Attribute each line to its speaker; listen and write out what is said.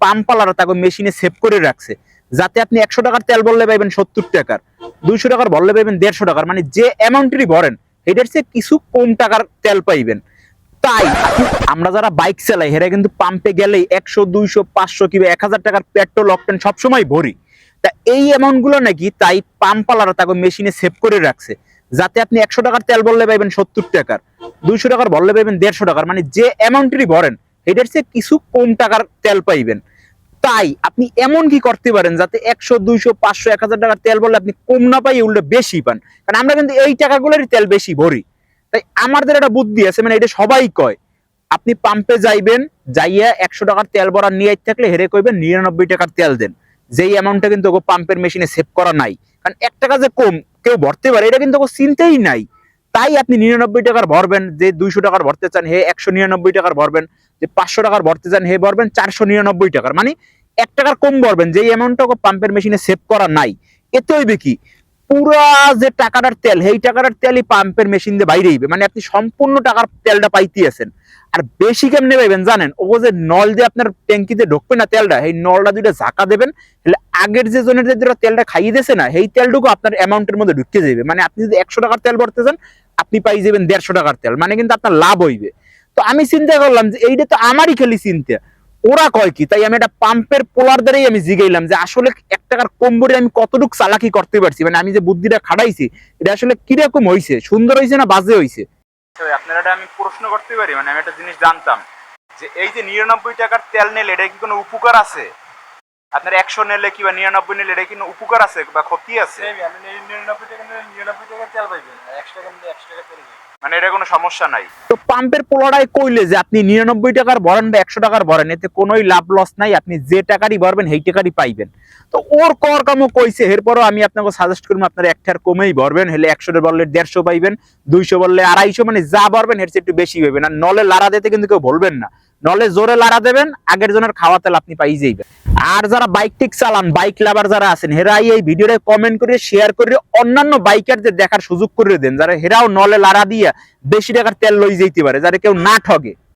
Speaker 1: পাম্পালারা তাকে মেশিনে সেভ করে রাখছে। যাতে আপনি একশো টাকার তেল বললে পাইবেন সত্তর টাকার, দুইশো টাকার বললে পাইবেন দেড়শো টাকার মানে যে অ্যামাউন্টেরই ভরেন, এটার চেয়ে কিছু কম টাকার তেল পাইবেন। তাই আমরা যারা বাইক চালাই হেরা কিন্তু পাম্পে গেলেই একশো, দুইশো, পাঁচশো কিংবা এক হাজার টাকার পেট্রোল অকটেন সবসময় ভরি। তা এই অ্যামাউন্টগুলো নাকি তাই পাম্পালারা তাকে মেশিনে সেভ করে রাখছে। যাতে আপনি একশো টাকার তেল বললে পাইবেন সত্তর টাকার, দুইশো টাকার বললে পাইবেন দেড়শো টাকার মানে যে অ্যামাউন্টেরই ভরেন, এটার চেয়ে কিছু কম টাকার তেল পাইবেন। তাই আপনি এমন কি করতে পারেন যাতে একশো, দুইশো, পাঁচশো, এক হাজার টাকার তেল বললে আপনি কম না পাই উল্টো বেশি পান? কারণ আমরা কিন্তু এই টাকাগুলোরই তেল বেশি ভরি। তাই আমাদের একটা বুদ্ধি আছে মানে এটা সবাই কয়। আপনি পাম্পে যাইবেন, যাইয়া একশো টাকার তেল ভরা নিয়ে থাকলে হেরে কইবেন নিরানব্বই টাকার তেল দেন। যেই অ্যামাউন্টটা কিন্তু পাম্পের মেশিনে সেভ করা নাই। কারণ এক টাকা যে কম কেউ ভরতে পারে, এটা কিন্তু চিনতেই নাই। তাই আপনি নিরানব্বই টাকার ভরবেন যে দুইশো টাকার ভরতে চান, হে একশো নিরানব্বই টাকার ভরবেন যে পাঁচশো টাকার ভরতে চান, হে ভরবেন চারশো নিরানব্বই টাকার। মানে এক টাকার কম ভরবেন যেই অ্যামাউন্টটা পাম্পের মেশিনে সেভ করা নাই, এতে হইবে কি? পুরা যে টাকাটার তেল, সেই টাকাটার তেলই পাম্পের মেশিন দিয়ে বাইরে হইবে। মানে আপনি সম্পূর্ণ টাকার তেলটা পাইতে আছেন আর বেশি কেমনে পাইবেন জানেন? ও যে নল দিয়ে আপনার ট্যাঙ্কিতে ঢুকবে না তেলটা, সেই নলটা দুইটা ঝাঁকা দেবেন, তাহলে আগের যে জনের যে দুটো তেলটা খাইয়ে দিয়েছে না, সেই তেলটুকু আপনার অ্যামাউন্টের মধ্যে ঢুকে যাবে মানে আপনি যদি একশো টাকার তেল ভরতে চান, আপনি পাই যাবেন দেড়শো টাকার তেল। মানে কিন্তু আপনার লাভ হইবে। তো আমি চিন্তা করলাম যে এইটা তো আমারই খালি চিন্তা। ওরা কয় কি? তাই আমি একটা পাম্পের পোলার দ্বারাই আমি জিগাইলাম যে আসলে এক টাকার কম আমি কতটুকু চালাকি করতে পারছি? মানে আমি যে বুদ্ধিটা খাটাইছি, এটা আসলে কীরকম হয়েছে সুন্দর হয়েছে না বাজে হয়েছে আপনারা আমি প্রশ্ন করতে পারি মানে আমি একটা জিনিস জানতাম যে এই যে নিরানব্বই টাকার তেল নিলে এটা কি কোনো উপকার আছে? আপনার একশো নিলে কি বা নিরানব্বই নিলে এটা কি কোনো উপকার আছে বা ক্ষতি আছে?
Speaker 2: নিরানব্বই টাকা নিরানব্বই টাকা তেল পাইবেন একশো টাকা নিলে একশো টাকা তেল
Speaker 1: মানে এটা কোনো সমস্যা নাই। তো পাম্পের পোলারাই কইলে যে আপনি নিরানব্বই টাকার ভরেন বা একশো টাকার ভরেন এতে কোনোই লাভ লস নাই আপনি যে টাকারই ভরবেন সেই টাকারই পাইবেন। তো ওর কর কামও কইছে এরপরও আমি আপনাকে সাজেস্ট করব আপনার একটার কমেই ভরবেন হলে একশো বললে দেড়শো পাইবেন দুইশো বললে আড়াইশো মানে যা ভরবেন এর চেয়ে একটু বেশি পাইবেন। আর নলে লাড়া দিতে কিন্তু কেউ বলবেন না। নলে জোরে লাড়া দেবেন, আগের জনের খাওয়া তেল আপনি পাই যাইবেন আর যারা বাইক ঠিক চালান বাইক লাভার যারা আছেন, হেরাই এই ভিডিওটা কমেন্ট করে শেয়ার করে অন্যান্য বাইকারদের দেখার সুযোগ করে দেন, যারা হেরাও নলে লাড়া দিয়ে বেশি টাকার তেল লই যেতে পারে, যারা কেউ না ঠগে।